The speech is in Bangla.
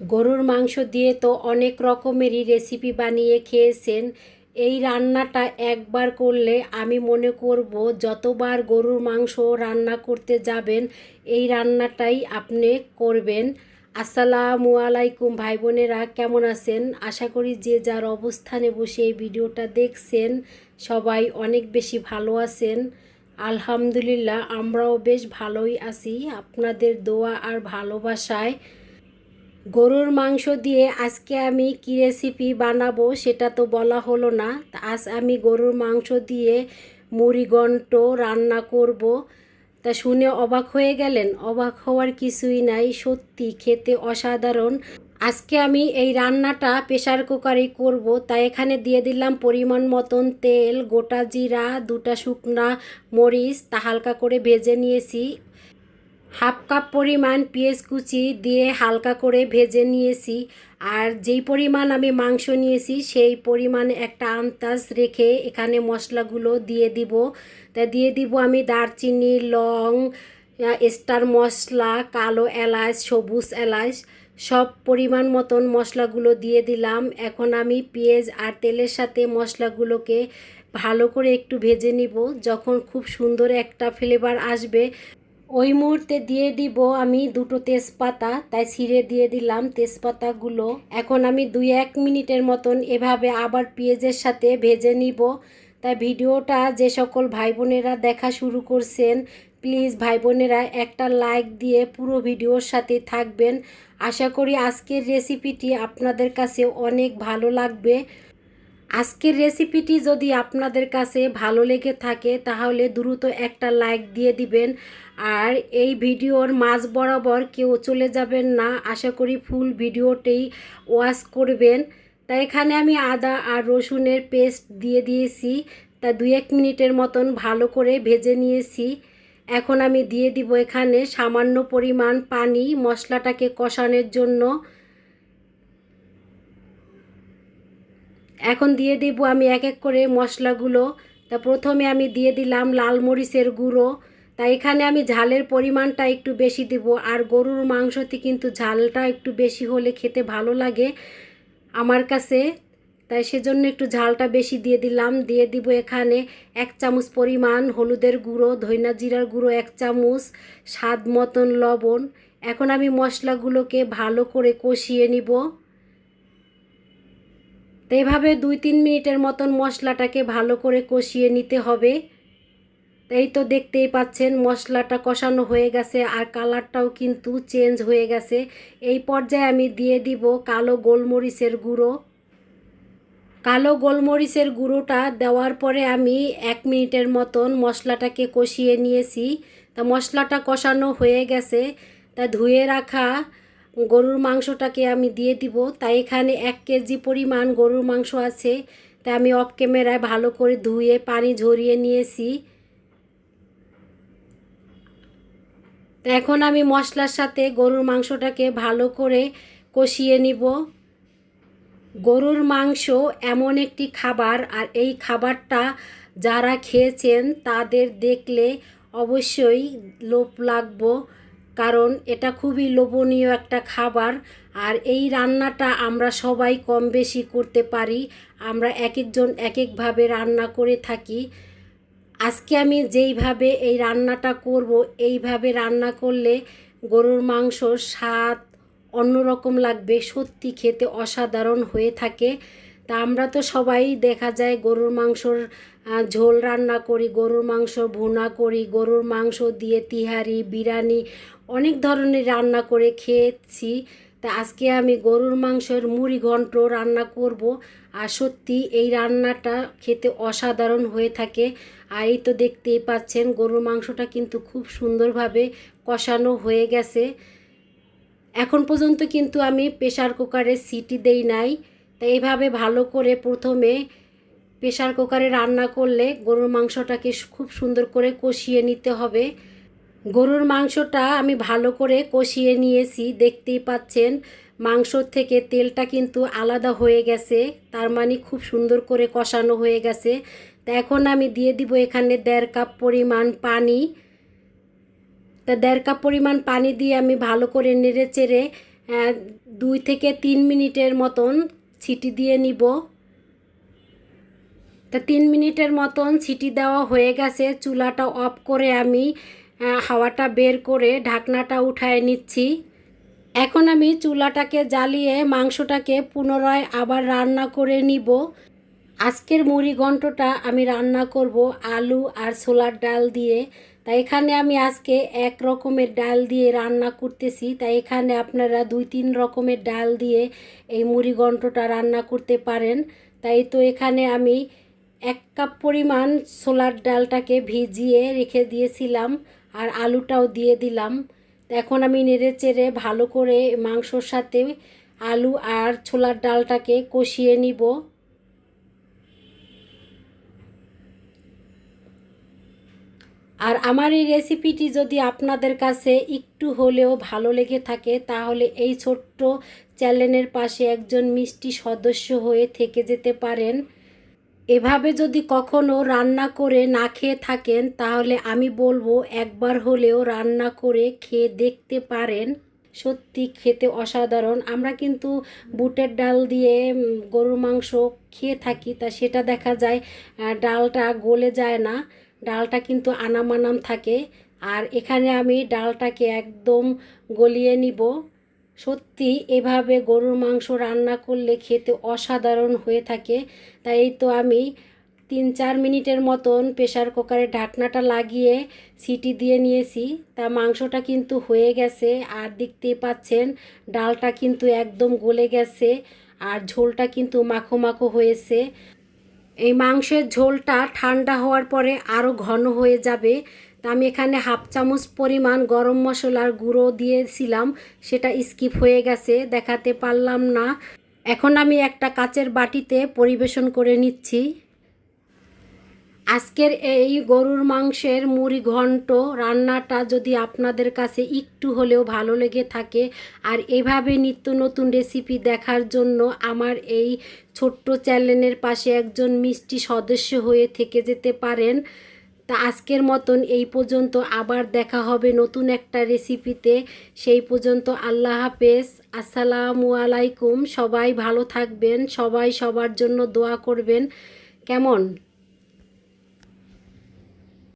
গরুর মাংস দিয়ে তো অনেক রকমেরই রেসিপি বানিয়ে খেয়েছেন। এই রান্নাটা একবার করলে আমি মনে করব যতবার গরুর মাংস রান্না করতে যাবেন, এই রান্নাটাই আপনি করবেন। আসসালামু আলাইকুম ভাই বোনেরা কেমন আছেন? আশা করি যে যার অবস্থানে বসে এই ভিডিওটা দেখছেন, সবাই অনেক বেশি ভালো আছেন। আলহামদুলিল্লাহ, আমরাও বেশ ভালোই আছি। আপনাদের দোয়া আর ভালোবাসায় গরুর মাংস দিয়ে আজকে আমি কী রেসিপি বানাবো সেটা তো বলা হলো না। তা আজ আমি গরুর মাংস দিয়ে মুড়িঘণ্ট রান্না করব। তা শুনে অবাক হয়ে গেলেন। অবাক হওয়ার কিছুই নাই, সত্যি খেতে অসাধারণ। আজকে আমি এই রান্নাটা প্রেশার কুকারে করব। তাই এখানে দিয়ে দিলাম পরিমাণ মতন তেল, গোটা জিরা, দুটা শুকনা মরিচ, তা হালকা করে ভেজে নিয়েছি। হাফ কাপ পরিমাণ পেঁয়াজ কুচি দিয়ে হালকা করে ভেজে নিয়েছি। আর যেই পরিমাণ আমি মাংস নিয়েছি, সেই পরিমাণ একটা আন্দাজ রেখে এখানে মশলাগুলো দিয়ে দিব। তা দিয়ে দিব আমি দারচিনি, লং, স্টার মশলা, কালো এলাচ, সবুজ এলাচ, সব পরিমাণ মতন মশলাগুলো দিয়ে দিলাম। এখন আমি পেঁয়াজ আর তেলের সাথে মশলাগুলোকে ভালো করে একটু ভেজে নিব, যখন খুব সুন্দর একটা ফ্লেভার আসবে। ওই মুহূর্তে দিয়ে দিব আমি দুটো তেজপাতা, তাই ছিঁড়ে দিয়ে দিলাম তেজপাতাগুলো। এখন আমি দুই এক মিনিটের মতন এভাবে আবার পেঁয়াজের সাথে ভেজে নিব। তাই ভিডিওটা যে সকল ভাই বোনেরা দেখা শুরু করছেন, প্লিজ ভাই বোনেরা একটা লাইক দিয়ে পুরো ভিডিওর সাথে থাকবেন। আশা করি আজকের রেসিপিটি আপনাদের কাছে অনেক ভালো লাগবে। আজকের রেসিপিটি যদি আপনাদের কাছে ভালো লেগে থাকে, তাহলে দ্রুত একটা লাইক দিয়ে দিবেন। আর এই ভিডিওর মাঝ বরাবর কেউ চলে যাবেন না, আশা করি ফুল ভিডিওতেই ওয়াশ করবেন। তা এখানে আমি আদা আর রসুনের পেস্ট দিয়ে দিয়েছি। তা দুই এক মিনিটের মতন ভালো করে ভেজে নিয়েছি। এখন আমি দিয়ে দিব এখানে সামান্য পরিমাণ পানি মশলাটাকে কষানোর জন্য। এখন দিয়ে দেব আমি এক এক করে মশলাগুলো। তা প্রথমে আমি দিয়ে দিলাম লাল মরিচের গুঁড়ো। তা এখানে আমি ঝালের পরিমাণটা একটু বেশি দেব, আর গরুর মাংসতে কিন্তু ঝালটা একটু বেশি হলে খেতে ভালো লাগে আমার কাছে। তাই সেজন্য একটু ঝালটা বেশি দিয়ে দিলাম। দিয়ে দিব এখানে এক চামচ পরিমাণ হলুদের গুঁড়ো, ধইনা জিরার গুঁড়ো এক চামচ, স্বাদ মতন লবণ। এখন আমি মশলাগুলোকে ভালো করে কষিয়ে নিব। এভাবে দুই তিন মিনিটের মতন মশলাটাকে ভালো করে কষিয়ে নিতে হবে। এই তো দেখতেই পাচ্ছেন মশলাটা কষানো হয়ে গেছে আর কালারটাও কিন্তু চেঞ্জ হয়ে গেছে। এই পর্যায়ে আমি দিয়ে দিব কালো গোলমরিচের গুঁড়ো। কালো গোলমরিচের গুঁড়োটা দেওয়ার পরে আমি এক মিনিটের মতন মশলাটাকে কষিয়ে নিয়েছি। তা মশলাটা কষানো হয়ে গেছে। তা ধুয়ে রাখা গরুর মাংসটাকে আমি দিয়ে দিব। তাই এখানে এক কেজি পরিমাণ গরুর মাংস আছে। তা আমি অফ ক্যামেরায় ভালো করে ধুয়ে, পানি ঝরিয়ে নিয়েছি। এখন আমি মশলার সাথে গরুর মাংসটাকে ভালো করে কষিয়ে নিব। গরুর মাংস এমন একটি খাবার, আর এই খাবারটা যারা খেয়েছেন তাদের দেখলে অবশ্যই লোভ লাগবো। কারণ এটা খুবই লোভনীয় একটা খাবার আর এই রান্নাটা আমরা সবাই কম বেশি করতে পারি। আমরা এক একজন এক একভাবে রান্না করে থাকি। আজকে আমি যেইভাবে এই রান্নাটা করব, এইভাবে রান্না করলে গরুর মাংসর স্বাদ অন্যরকম লাগবে, সত্যি খেতে অসাধারণ হয়ে থাকে। তা আমরা তো সবাই দেখা যায় গরুর মাংসর ঝোল রান্না করি, গরুর মাংস ভুনা করি, গরুর মাংস দিয়ে তিহারি, বিরিয়ানি অনেক ধরনের রান্না করে খেয়েছি। তা আজকে আমি গরুর মাংসের মুড়ি ঘন্ট রান্না করব। আর সত্যি এই রান্নাটা খেতে অসাধারণ হয়ে থাকে। আর এই তো দেখতেই পাচ্ছেন, গরুর মাংসটা কিন্তু খুব সুন্দরভাবে কষানো হয়ে গেছে। এখন পর্যন্ত কিন্তু আমি প্রেশার কুকারে সিটি দেই নাই। তাই এইভাবে ভালো করে প্রথমে প্রেশার কুকারে রান্না করলে গরুর মাংসটাকে খুব সুন্দর করে কষিয়ে নিতে হবে। গরুর মাংসটা আমি ভালো করে কষিয়ে নিয়েছি, দেখতেই পাচ্ছেন। মাংসর থেকে তেলটা কিন্তু আলাদা হয়ে গেছে, তার মানে খুব সুন্দর করে কষানো হয়ে গেছে। তা এখন আমি দিয়ে দিব এখানে দেড় কাপ পরিমাণ পানি। তা দেড় কাপ পরিমাণ পানি দিয়ে আমি ভালো করে নেড়ে চেড়ে দুই থেকে তিন মিনিটের মতন ছিটি দিয়ে নিব। তা তিন মিনিটের মতন ছিটি দেওয়া হয়ে গেছে, চুলাটা অফ করে আমি হাওয়াটা বের করে ঢাকনাটা উঠায় নিচ্ছি। এখন আমি চুলাটাকে জ্বালিয়ে মাংসটাকে পুনরায় আবার রান্না করে নিব। আজকের মুড়ি ঘন্টটা আমি রান্না করব আলু আর ছোলার ডাল দিয়ে। তাই এখানে আমি আজকে এক রকমের ডাল দিয়ে রান্না করতেছি। তাই এখানে আপনারা দুই তিন রকমের ডাল দিয়ে এই মুড়ি ঘন্টটা রান্না করতে পারেন। তাই তো এখানে আমি এক কাপ পরিমাণ ছোলার ডালটাকে ভিজিয়ে রেখে দিয়েছিলাম। আর আলুটাও দিয়ে দিলাম। এখন আমি নেড়ে চেড়ে ভালো করে মাংসর সাথে আলু আর ছোলার ডালটাকে কষিয়ে নিব। আর আমার এই রেসিপিটি যদি আপনাদের কাছে একটু হলেও ভালো লেগে থাকে, তাহলে এই ছোট্ট চ্যানেলের পাশে একজন মিষ্টি সদস্য হয়ে থেকে যেতে পারেন। এভাবে যদি কখনো রান্না করে না খেয়ে থাকেন, তাহলে আমি বলব একবার হলেও রান্না করে খেয়ে দেখতে পারেন। সত্যি খেতে অসাধারণ। আমরা কিন্তু বুটের ডাল দিয়ে গরুর মাংস খেয়ে থাকি, তা সেটা দেখা যায় ডালটা গলে যায় না। ডালটা কিন্তু আনামানাম থাকে। আর এখানে আমি ডালটাকে একদম গলিয়ে নিব। সত্যি এভাবে গরুর মাংস রান্না করলে খেতে অসাধারণ হয়ে থাকে। তাই তো আমি তিন চার মিনিটের মতন প্রেশার কুকারে ঢাকনাটা লাগিয়ে সিটি দিয়ে নিয়েছি। তা মাংসটা কিন্তু হয়ে গেছে আর দেখতেই পাচ্ছেন ডালটা কিন্তু একদম গলে গেছে আর ঝোলটা কিন্তু মাখো মাখো হয়েছে। এই মাংসের ঝোলটা ঠান্ডা হওয়ার পরে আরও ঘন হয়ে যাবে। আমি এখানে হাফ চামচ পরিমাণ গরম মশলার গুঁড়ো দিয়েছিলাম, সেটা স্কিপ হয়ে গেছে, দেখাতে পারলাম না। এখন আমি একটা কাচের বাটিতে পরিবেশন করে নিচ্ছি। আজকের এই গরুর মাংসের মুড়ি ঘন্ট রান্নাটা যদি আপনাদের কাছে একটু হলেও ভালো লেগে থাকে, আর এভাবে নিত্য নতুন রেসিপি দেখার জন্য আমার এই ছোট্ট চ্যানেলের পাশে একজন মিষ্টি সদস্য হয়ে থেকে যেতে পারেন। তা আজকের মতন এই পর্যন্ত। আবার দেখা হবে নতুন একটা রেসিপিতে সেই পর্যন্ত আল্লাহ হাফেজ। আসসালামু আলাইকুম। সবাই ভালো থাকবেন। সবাই সবার জন্য দোয়া করবেন। কেমন?